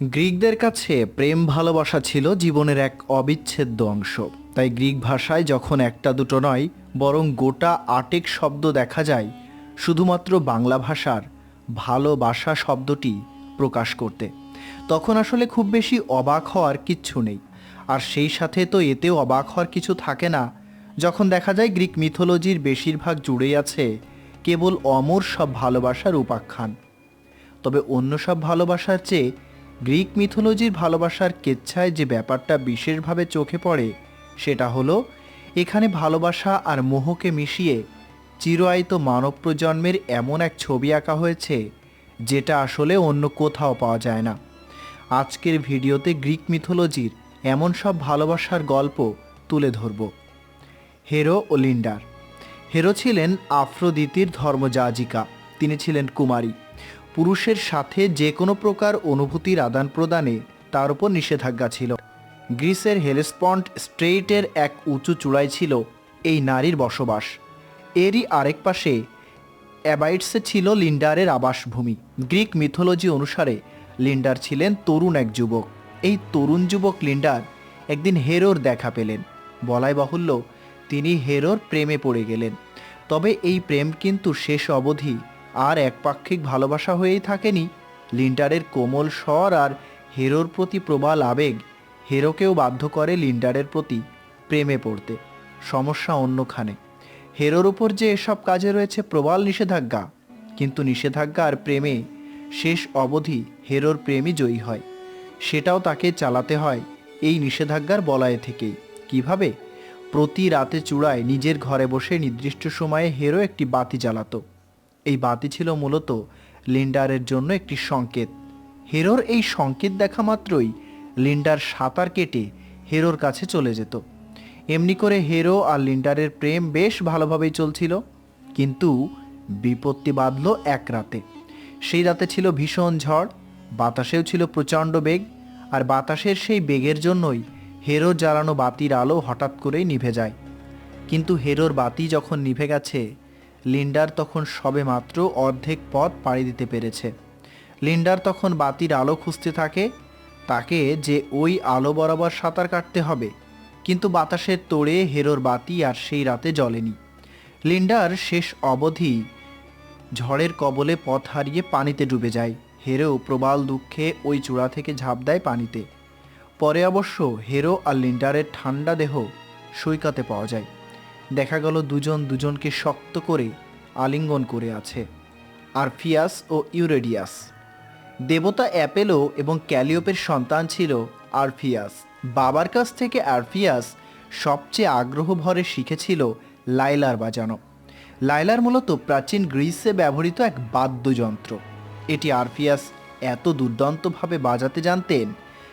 গ্রিকদের কাছে প্রেম ভালোবাসা ছিল জীবনের এক অবিচ্ছেদ্য অংশ। তাই গ্রিক ভাষায় যখন একটা দুটো নয়, বরং গোটা আটেক শব্দ দেখা যায়, শুধুমাত্র বাংলা ভাষার ভালোবাসা শব্দটি প্রকাশ করতে। তখন আসলে খুব বেশি অবাক হওয়ার কিচ্ছু নেই। আর সেই সাথে তো এতেও অবাক হওয়ার কিছু থাকে না। যখন দেখা যায় গ্রিক মিথোলজির বেশিরভাগ জুড়েই আছে কেবল অমর সব ভালোবাসার উপাখ্যান। তবে অন্য সব ভালোবাসার চেয়ে গ্রিক মিথোলজির ভালোবাসার কেচ্ছায় যে ব্যাপারটা বিশেষভাবে চোখে পড়ে, সেটা হলো, এখানে ভালোবাসা আর মোহকে মিশিয়ে চিরায়িত মানব প্রজন্মের এমন এক ছবি আঁকা হয়েছে, যেটা আসলে অন্য কোথাও পাওয়া যায় না। আজকের ভিডিওতে গ্রিক মিথোলজির এমন সব ভালোবাসার গল্প তুলে ধরব। হেরো ও লিন্ডার। হেরো ছিলেন আফ্রোদিতির ধর্মযাজিকা, তিনি ছিলেন কুমারী। পুরুষের সাথে যে কোনো প্রকার অনুভূতির আদান প্রদানে তার উপর নিষেধাজ্ঞা ছিল। গ্রিসের হেলেসপন্ট স্ট্রেইটের এক উঁচু চূড়ায় ছিল এই নারীর বসবাস। এরই আরেক পাশে অ্যাবাইটসে ছিল লিন্ডারের আবাসভূমি। গ্রিক মিথোলজি অনুসারে লিন্ডার ছিলেন তরুণ এক যুবক। এই তরুণ যুবক লিন্ডার একদিন হেরোর দেখা পেলেন। বলাই বাহুল্য, তিনি হেরোর প্রেমে পড়ে গেলেন। তবে এই প্রেম কিন্তু শেষ অবধি আর একপাক্ষিক ভালোবাসা হয়েই থাকেনি। লিন্ডারের কোমল স্বর আর হেরোর প্রতি প্রবল আবেগ হেরোকেও বাধ্য করে লিন্ডারের প্রতি প্রেমে পড়তে। সমস্যা অন্যখানে। হেরোর উপর যে এসব কাজে রয়েছে প্রবল নিষেধাজ্ঞা। কিন্তু নিষেধাজ্ঞা আর প্রেমে শেষ অবধি হেরোর প্রেমই জয়ী হয়। সেটাও তাকে চালাতে হয় এই নিষেধাজ্ঞার বলয়ে থেকেই। কীভাবে? প্রতি রাতে চূড়ায় নিজের ঘরে বসে নির্দিষ্ট সময়ে হেরো একটি বাতি জ্বালাতো। এই বাতি ছিল মূলত লিন্ডারের জন্য একটি সংকেত। হেরোর এই সংকেত দেখা মাত্রই লিন্ডার সাঁতার কেটে হেরোর কাছে চলে যেত। এমনি করে হেরো আর লিন্ডারের প্রেম বেশ ভালোভাবেই চলছিল, কিন্তু বিপত্তি বাঁধল এক রাতে। সেই রাতে ছিল ভীষণ ঝড়, বাতাসেও ছিল প্রচণ্ড বেগ, আর বাতাসের সেই বেগের জন্যই হেরোর জ্বালানো বাতির আলো হঠাৎ করেই নিভে যায়। কিন্তু হেরোর বাতি যখন নিভে গেছে লিন্ডার তখন সবে মাত্র অর্ধেক পথ পাড়ি দিতে পেরেছে। লিন্ডার তখন বাতির আলো খুঁজতে থাকে, তাকে যে ওই আলো বরাবর সাঁতার কাটতে হবে, কিন্তু বাতাসের তোড়ে হেরোর বাতি আর সেই রাতে জ্বলেনি। লিন্ডার শেষ অবধি ঝড়ের কবলে পথ হারিয়ে পানিতে ডুবে যায়। হেরো প্রবাল দুঃখে ওই চূড়া থেকে ঝাঁপ দেয় পানিতে। পরে অবশ্য হেরো আর লিন্ডারের ঠান্ডা দেহ সৈকতে পাওয়া যায়। দেখা গেল দুজন দুজনকে শক্ত করে আলিঙ্গন করে আছে, আরফিয়াস ও ইউরেডিয়াস। দেবতা অ্যাপেলো এবং ক্যালিওপের সন্তান ছিল আরফিয়াস। বাবার কাছ থেকে আরফিয়াস সবচেয়ে আগ্রহ ভরে শিখেছিল লাইলার বাজানো। লাইলার মূলত প্রাচীন গ্রিসে ব্যবহৃত এক বাদ্যযন্ত্র। এটি আরফিয়াস এত দুর্দান্তভাবে বাজাতে জানতেন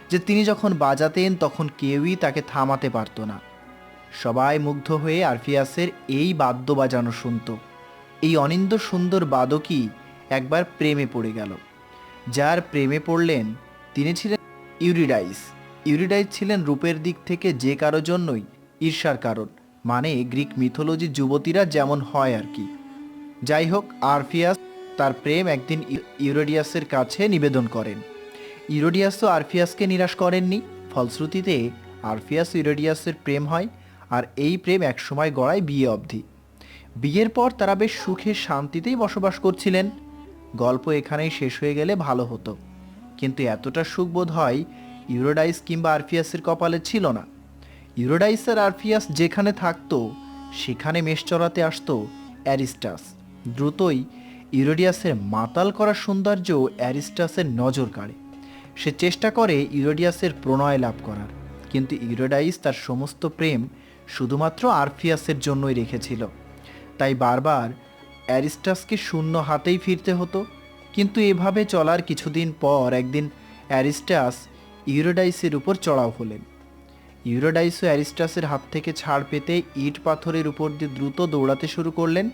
যে তিনি যখন বাজাতেন তখন কেউই তাকে থামাতে পারত না। সবাই মুগ্ধ হয়ে আরফিয়াসের এই বাদ্য বাজানো শুনত। এই অনিন্দ সুন্দর বাদকই একবার প্রেমে পড়ে গেল। যার প্রেমে পড়লেন তিনি ছিলেন ইউরিডাইস। ইউরিডাইস ছিলেন রূপের দিক থেকে যে কারও জন্যই ঈর্ষার কারণ মানে গ্রিক মিথোলজি যুবতীরা যেমন হয় আর কি। যাই হোক, আরফিয়াস তার প্রেম একদিন ইউ- ইউরেডিয়াসের কাছে নিবেদন করেন। ইউরোডিয়াস তো আরফিয়াসকে নিরাশ করেননি, ফলশ্রুতিতে আরফিয়াস ইউরেডিয়াসের প্রেম হয় আর এই প্রেম একসময় গড়ায় বিয়ে অবধি। বিয়ের পর তারা বেশ সুখে শান্তিতেই বসবাস করছিলেন। গল্প এখানেই শেষ হয়ে গেলে ভালো হতো। কিন্তু এতটা সুখ বোধ হয় ইউরোডাইস কিংবা আরফিয়াসের কপালে ছিল না। ইউরোডাইস আর আরফিয়াস যেখানে থাকতো, সেখানে মেষ চড়াতে আসতো অ্যারিস্টাস। দ্রুতই ইউরোডিয়াসের মাতাল করা সৌন্দর্য অ্যারিস্টাসের নজর কাড়ে। সে চেষ্টা করে ইউরোডিয়াসের প্রণয় লাভ করার। কিন্তু ইউরোডাইস তার সমস্ত প্রেম শুধুমাত্র আরফিয়াসের জন্যই রেখেছিল। তাই বারবার অ্যারিস্টাসকে শূন্য হাতেই ফিরতে হতো, কিন্তু এভাবে চলার কিছুদিন পর একদিন অ্যারিস্টাস ইউরোডাইসের উপর চড়াও হলেন। ইউরোডাইসও অ্যারিস্টাসের হাত থেকে ছাড় পেতে ইট পাথরের উপর দিয়ে দ্রুত দৌড়াতে শুরু করলেন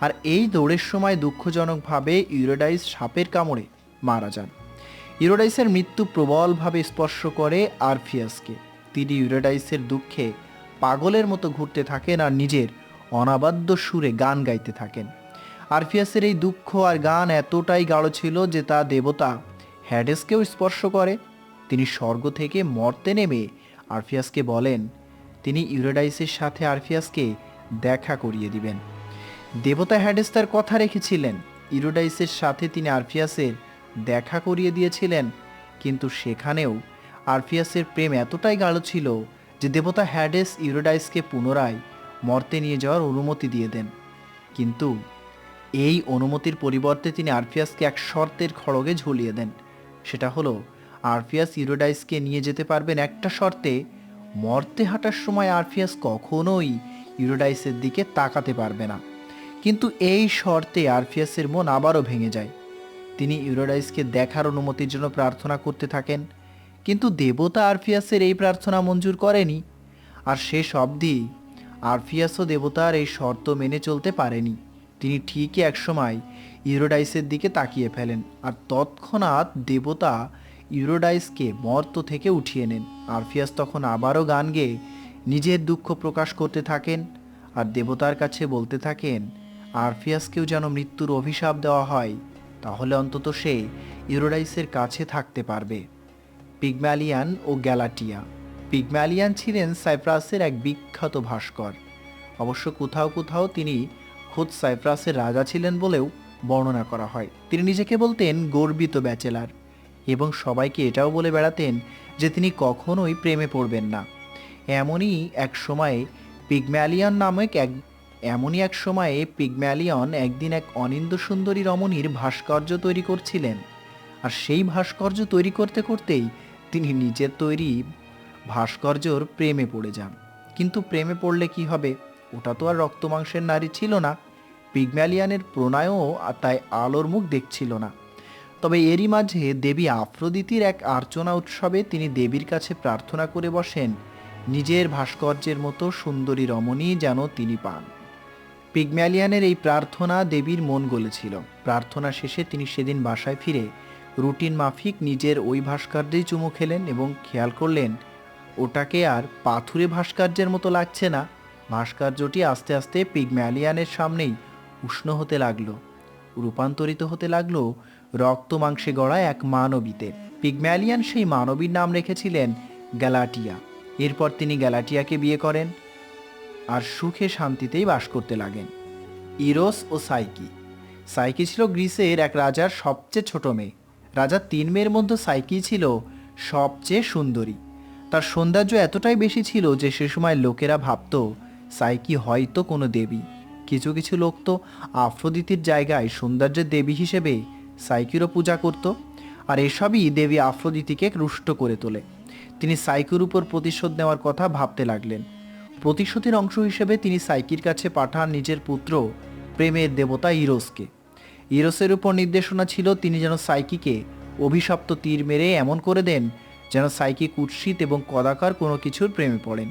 আর এই দৌড়ের সময় দুঃখজনকভাবে ইউরোডাইস সাপের কামড়ে মারা যান। ইউরোডাইসের মৃত্যু প্রবলভাবে স্পর্শ করে আরফিয়াসকে। তিনি ইউরোডাইসের দুঃখে পাগলের মতো ঘুরতে থাকেন আর নিজের অনাবাদ্য সুরে গান গাইতে থাকেন। আরফিয়াসের এই দুঃখ আর গান এতটাই গাঢ় ছিল যে তা দেবতা হ্যাডেসকেও স্পর্শ করে। তিনি স্বর্গ থেকে মর্তে নেমে আরফিয়াসকে বলেন, তিনি ইউরেডাইসের সাথে আরফিয়াসকে দেখা করিয়ে দিবেন। দেবতা হ্যাডেস তার কথা রেখেছিলেন, ইউরোডাইসের সাথে তিনি আরফিয়াসের দেখা করিয়ে দিয়েছিলেন, কিন্তু সেখানেও আরফিয়াসের প্রেম এতটাই গাঢ় ছিল যে দেবতা হ্যাডেস ইউরোডাইসকে পুনরায় মর্তে নিয়ে যাওয়ার অনুমতি দিয়ে দেন। কিন্তু এই অনুমতির পরিবর্তে তিনি আরফিয়াসকে এক শর্তের খড়গে ঝুলিয়ে দেন। সেটা হলো, আরফিয়াস ইউরোডাইসকে নিয়ে যেতে পারবেন একটা শর্তে, মর্তে হাঁটার সময় আরফিয়াস কখনোই ইউরোডাইসের দিকে তাকাতে পারবে না। কিন্তু এই শর্তে আরফিয়াসের মন আবারও ভেঙে যায়। তিনি ইউরোডাইসকে দেখার অনুমতির জন্য প্রার্থনা করতে থাকেন কিন্তু দেবতা আরফিয়াসের এই প্রার্থনা মঞ্জুর করেনি। আর শেষ অবধি আরফিয়াসও দেবতার এই শর্ত মেনে চলতে পারেনি। তিনি ঠিকই একসময় ইউরোডাইসের দিকে তাকিয়ে ফেলেন আর তৎক্ষণাৎ দেবতা ইউরোডাইসকে মর্ত থেকে উঠিয়ে নেন। আরফিয়াস তখন আবারও গান গেয়ে নিজের দুঃখ প্রকাশ করতে থাকেন আর দেবতার কাছে বলতে থাকেন, আরফিয়াসকেও যেন মৃত্যুর অভিশাপ দেওয়া হয়, তাহলে অন্তত সে ইউরোডাইসের কাছে থাকতে পারবে। পিগম্যালিয়ান ও গ্যালাটিয়া। পিগম্যালিয়ান ছিলেন সাইপ্রাসের এক বিখ্যাত ভাস্কর। অবশ্য কোথাও কোথাও তিনি খোদ সাইপ্রাসের রাজা ছিলেন বলেও বর্ণনা করা হয়। তিনি নিজেকে বলতেন গর্বিত ব্যাচেলার এবং সবাইকে এটাও বলে বেড়াতেন যে তিনি কখনোই প্রেমে পড়বেন না। এমনই এক সময়ে পিগম্যালিয়ন নামক এক, এমনই এক সময়ে পিগম্যালিয়ন একদিন এক অনিন্দ সুন্দরী রমণীর ভাস্কর্য তৈরি করছিলেন। আর সেই ভাস্কর্য তৈরি করতে করতেই তিনি নিজের তৈরি ভাস্কর্যর প্রেমে পড়ে যান। কিন্তু প্রেমে পড়লে কি হবে? ওটা তো আর রক্ত মাংসের নারী ছিল না। পিগম্যালিয়ানের প্রণয়ও তাই আলোর মুখ দেখছিল না। তবে এরই মাঝে দেবী আফ্রোদিতির এক আর্চনা উৎসবে তিনি দেবীর কাছে প্রার্থনা করে বসেন, নিজের ভাস্কর্যের মতো সুন্দরী রমণী যেন তিনি পান। পিগম্যালিয়ানের এই প্রার্থনা দেবীর মন গলেছিল। প্রার্থনা শেষে তিনি সেদিন বাসায় ফিরে রুটিন মাফিক নিজের ওই ভাস্কর্যেই চুমু খেলেন এবং খেয়াল করলেন, ওটাকে আর পাথুরে ভাস্কর্যের মতো লাগছে না। ভাস্কর্যটি আস্তে আস্তে পিগম্যালিয়ানের সামনেই উষ্ণ হতে লাগল, রূপান্তরিত হতে লাগল রক্ত মাংসে গড়া এক মানবীতে। পিগম্যালিয়ান সেই মানবীর নাম রেখেছিলেন গ্যালাটিয়া। এরপর তিনি গ্যালাটিয়াকে বিয়ে করেন আর সুখে শান্তিতেই বাস করতে লাগেন। ইরোস ও সাইকি। সাইকি ছিল গ্রিসের এক রাজার সবচেয়ে ছোট মেয়ে। রাজার তিন মেয়ের মধ্যে সাইকি ছিল? সবচেয়ে সুন্দরী। তার সৌন্দর্য এতটাই বেশি ছিল যে সে সময় লোকেরা ভাবত সাইকি হয়তো কোনো দেবী? কিছু কিছু লোক তো আফ্রোদিতির জায়গায় সৌন্দর্যের দেবী হিসেবে সাইকিরও পূজা করত, আর এসবই দেবী আফ্রোদিতিকে রুষ্ট করে তোলে। তিনি সাইকির উপর প্রতিশোধ নেওয়ার কথা ভাবতে লাগলেন। প্রতিশোধের অংশ হিসেবে তিনি সাইকির কাছে পাঠান নিজের পুত্র, প্রেমের দেবতা ইরোসকে। ইরোসের উপর নির্দেশনা ছিল তিনি যেন সাইকিকে অভিশপ্ত তীর মেরে এমন করে দেন যেন সাইকি কুৎসিত এবং কদাকার কোনো কিছুর প্রেমে পড়েন।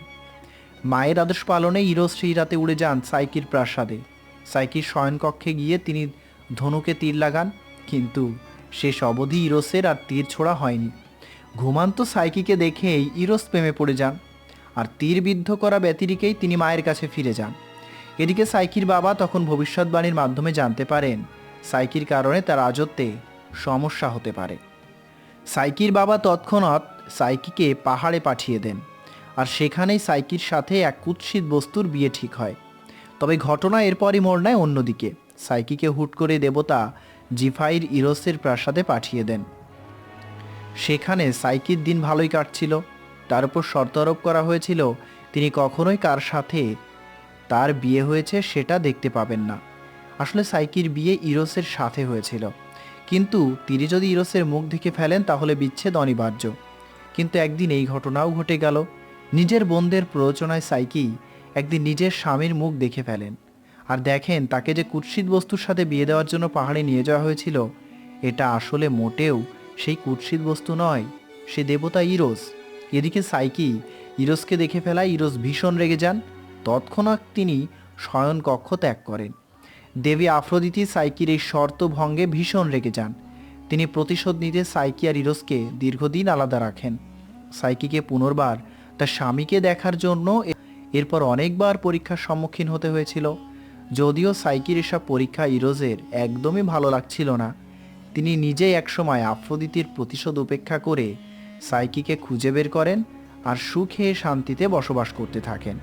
মায়ের আদেশ পালনে ইরোস সেই রাতে উড়ে যান সাইকির প্রাসাদে। সাইকির শয়নকক্ষে গিয়ে তিনি ধনুকে তীর লাগান, কিন্তু শেষ অবধি ইরোসের আর তীর ছোড়া হয়নি। ঘুমান্ত সাইকিকে দেখেই ইরোস প্রেমে পড়ে যান, আর তীর বিদ্ধ করা ব্যতিরিকেই তিনি মায়ের কাছে ফিরে যান। এদিকে সাইকির বাবা তখন ভবিষ্যৎবাণীর মাধ্যমে জানতে পারেন সাইকির কারণে তার রাজত্বে সমস্যা হতে পারে। সাইকির বাবা তৎক্ষণাৎ সাইকিকে পাহাড়ে পাঠিয়ে দেন আর সেখানেই সাইকির সাথে এক কুৎসিত বস্তুর বিয়ে ঠিক হয়। তবে ঘটনা এরপরই মোড় নেয় অন্যদিকে। সাইকিকে হুট করে দেবতা জিফাইর ইরোসের প্রাসাদে পাঠিয়ে দেন। সেখানে সাইকির দিন ভালোই কাটছিল। তার উপর শর্ত আরোপ করা হয়েছিল, তিনি কখনোই কার সাথে তার বিয়ে হয়েছে সেটা দেখতে পাবেন না। আসলে সাইকির বিয়ে ইরোসের সাথে হয়েছিল। কিন্তু তিনি যদি ইরোসের মুখ দেখে ফেলেন, তাহলে বিচ্ছেদ অনিবার্য। কিন্তু একদিন এই ঘটনাও ঘটে গেল। নিজের বোনদের প্ররোচনায় সাইকি একদিন নিজের স্বামীর মুখ দেখে ফেলেন। আর দেখেন, তাকে যে কুৎসিত বস্তুর সাথে বিয়ে দেওয়ার জন্য পাহাড়ে নিয়ে যাওয়া হয়েছিল, এটা আসলে মোটেও সেই কুৎসিত বস্তু নয়। সে দেবতা ইরোস। এদিকে সাইকি ইরোসকে দেখে ফেলায় ইরোস ভীষণ রেগে যান। তৎক্ষণাৎ তিনি শয়ন কক্ষ ত্যাগ করেন। দেবী আফ্রোদিতি সাইকির এই শর্ত ভঙ্গে ভীষণ রেগে যান। তিনি প্রতিশোধ নিতে সাইকি আর ইরোসকে দীর্ঘদিন আলাদা রাখেন। সাইকিকে পুনর্বার তার স্বামীকে দেখার জন্য এরপর অনেকবার পরীক্ষার সম্মুখীন হতে হয়েছিল। যদিও সাইকির এসব পরীক্ষা ইরোজের একদমই ভালো লাগছিল না। তিনি নিজেই একসময় আফ্রোদিতির প্রতিশোধ উপেক্ষা করে সাইকিকে খুঁজে বের করেন আর সুখে শান্তিতে বসবাস করতে থাকেন।